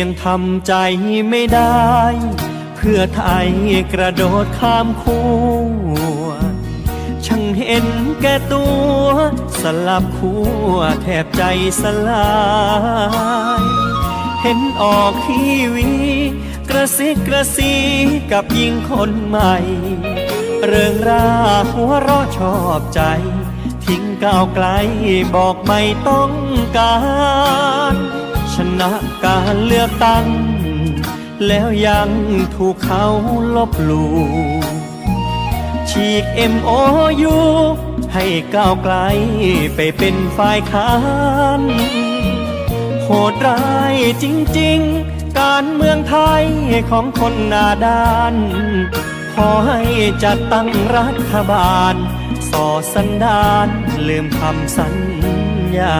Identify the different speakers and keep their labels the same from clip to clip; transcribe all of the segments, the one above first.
Speaker 1: ยังทำใจไม่ได้ เพื่อไทยกระโดดข้ามขั้วช่างเห็นแก่ตัว สลับขั้วแทบใจสลาย เห็นออกทีวี กระซิกกระซีกับหญิงคนใหม่ เรื่องราหัวเราะชอบใจ ทิ้งก้าวไกลบอกไม่ต้องการ ชนะการเลือกตั้ง แล้วยังถูกเขาลบหลู่ฉีก MOU ให้ก้าวไกลไปเป็นฝ่ายค้านโหดร้ายจริง ๆ การเมืองไทยของคนหน้าด้าน ขอให้จัดตั้งรัฐบาล ส่อสันดานลืมคำสัญญา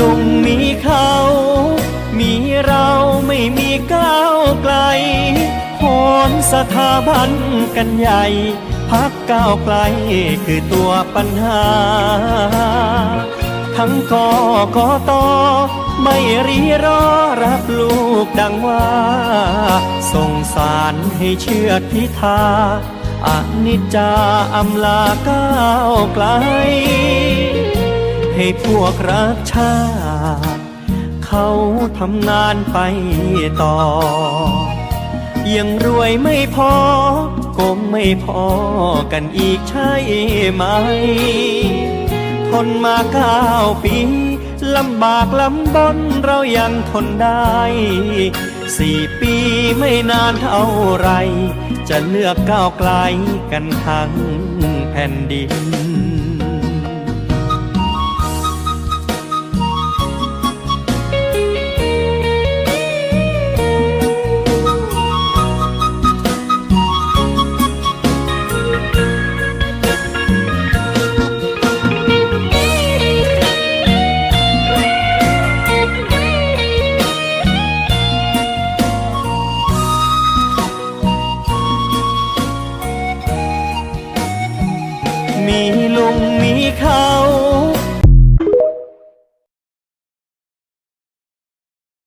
Speaker 1: ลุงมีเขา มีเราไม่มีก้าวไกลโหนสถาบันกันใหญ่ พักก้าวไกลคือตัวปัญหา ทั้งกอกตอไม่รีรอรับลูกดังว่าส่งสารให้เชื่อพิธาอนิจจาอำลาก้าวไกล ให้พวกรักชาติเขาทำงานไปต่อ ยังรวยไม่พอคงไม่พอกันอีกใช่ไหม ทนมาเก้าปีลำบากลำบนเรายังทนได้สี่ปีไม่นานเท่าไร จะเลือกก้าวไกลกันทั้งแผ่นดิน